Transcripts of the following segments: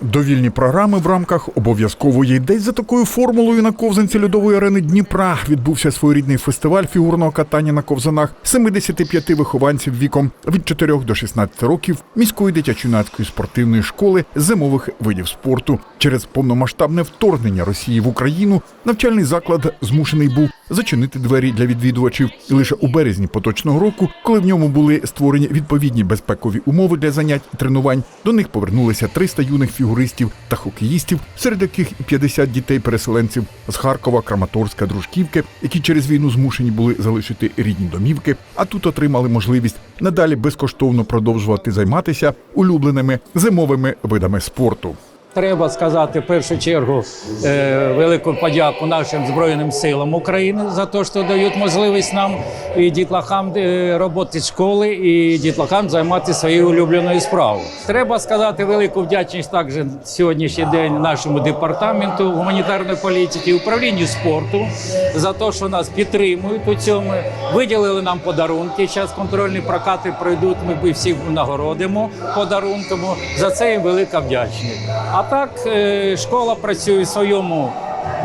Довільні програми в рамках обов'язкової десь за такою формулою на ковзанці льодової арени Дніпра відбувся своєрідний фестиваль фігурного катання на ковзанах 75 вихованців віком від 4 до 16 років міської дитячо-юнацької спортивної школи зимових видів спорту. Через повномасштабне вторгнення Росії в Україну навчальний заклад змушений був зачинити двері для відвідувачів. І лише у березні поточного року, коли в ньому були створені відповідні безпекові умови для занять і тренувань, до них повернулися 300 юних фігуристів та хокеїстів, серед яких і 50 дітей-переселенців з Харкова, Краматорська, Дружківки, які через війну змушені були залишити рідні домівки, а тут отримали можливість надалі безкоштовно продовжувати займатися улюбленими зимовими видами спорту. Треба сказати в першу чергу е, велику подяку нашим збройним силам України за те, що дають можливість нам і дітлахам е, роботи школи, і дітлахам займатися своєю улюбленою справою. Треба сказати велику вдячність також сьогоднішній день нашому департаменту гуманітарної політики, управлінню спорту за те, що нас підтримують у цьому. Виділили нам подарунки. Зараз контрольні прокати пройдуть. Ми всіх нагородимо подарунками. За це їм велика вдячність. Так, е, школа працює в своєму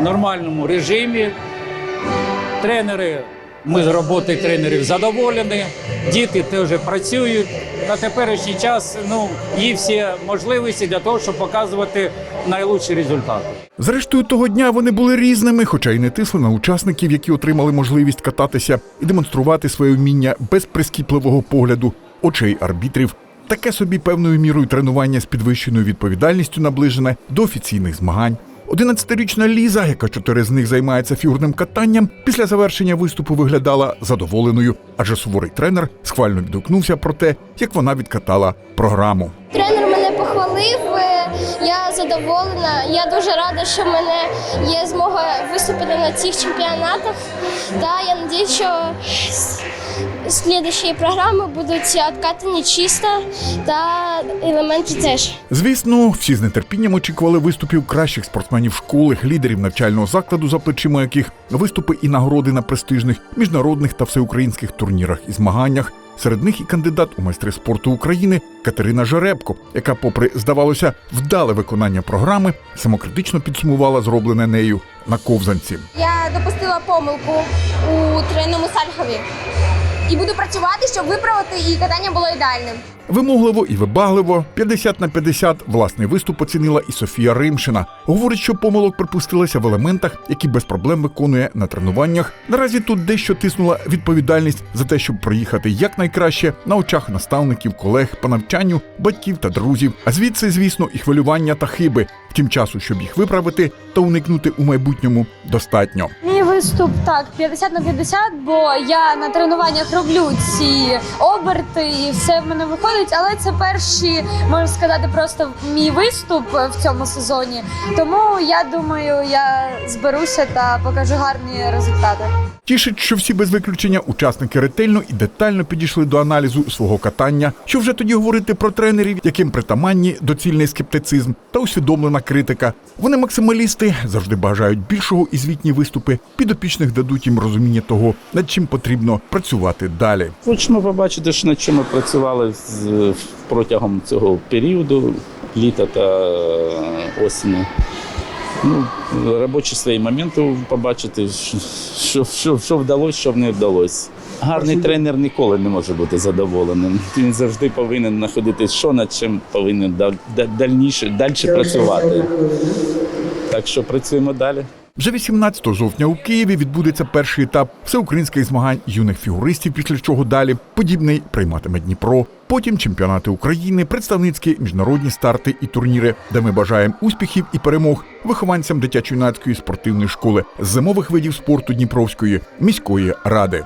нормальному режимі. Тренери, ми з роботи тренерів задоволені, діти теж працюють. На теперішній час ну, є всі можливості для того, щоб показувати найлучші результати. Зрештою, того дня вони були різними, хоча й не тисли на учасників, які отримали можливість кататися і демонструвати своє вміння без прискіпливого погляду очей арбітрів. Таке собі певною мірою тренування з підвищеною відповідальністю наближене до офіційних змагань. 11-річна Ліза, яка чотири з них займається фігурним катанням, після завершення виступу виглядала задоволеною, адже суворий тренер схвально відгукнувся про те, як вона відкатала програму. Тренер мене похвалив. е, Я задоволена. Я дуже рада, що в мене є змога виступити на цих чемпіонатах. Та я сподіваюся, що слідчі програми будуть відкатані чисто та елементи теж. Звісно, всі з нетерпінням очікували виступів кращих спортсменів школи, лідерів навчального закладу, за плечима яких виступи і нагороди на престижних міжнародних та всеукраїнських турнірах і змаганнях. Серед них і кандидат у майстри спорту України Катерина Жеребко, яка, попри здавалося, вдале виконання програми, самокритично підсумувала зроблене нею на ковзанці. Я допустила помилку у треному сальхові. І буду працювати, щоб виправити і катання було ідеальним. Вимогливо і вибагливо 50 на 50 власний виступ оцінила і Софія Римшина. Говорить, що помилок припустилася в елементах, які без проблем виконує на тренуваннях. Наразі тут дещо тиснула відповідальність за те, щоб проїхати якнайкраще на очах наставників, колег по навчанню, батьків та друзів. А звідси, звісно, і хвилювання та хиби. Втім, часу, щоб їх виправити та уникнути у майбутньому, достатньо. Виступ так 50 на 50, бо я на тренуваннях роблю ці оберти і все в мене виходить. Але це перший, можна сказати, просто мій виступ в цьому сезоні. Тому я думаю, я зберуся та покажу гарні результати. Тішить, що всі без виключення учасники ретельно і детально підійшли до аналізу свого катання. Що вже тоді говорити про тренерів, яким притаманні доцільний скептицизм та усвідомлена критика. Вони максималісти завжди бажають більшого і звітні виступи. Підопічних дадуть їм розуміння того, над чим потрібно працювати далі. Хочемо побачити, що над чим ми працювали з- протягом цього періоду, літа та е, осені. Ну, робочі свої моменти побачити, що, що, що вдалося, що не вдалося. Гарний тренер ніколи не може бути задоволеним. Він завжди повинен знаходити, що над чим повинен да- да- дальніше, далі працювати. Так що працюємо далі. Вже 18 жовтня у Києві відбудеться перший етап всеукраїнських змагань юних фігуристів, після чого далі подібний прийматиме Дніпро. Потім чемпіонати України, представницькі міжнародні старти і турніри, де ми бажаємо успіхів і перемог вихованцям дитячо-юнацької спортивної школи з зимових видів спорту Дніпровської міської ради.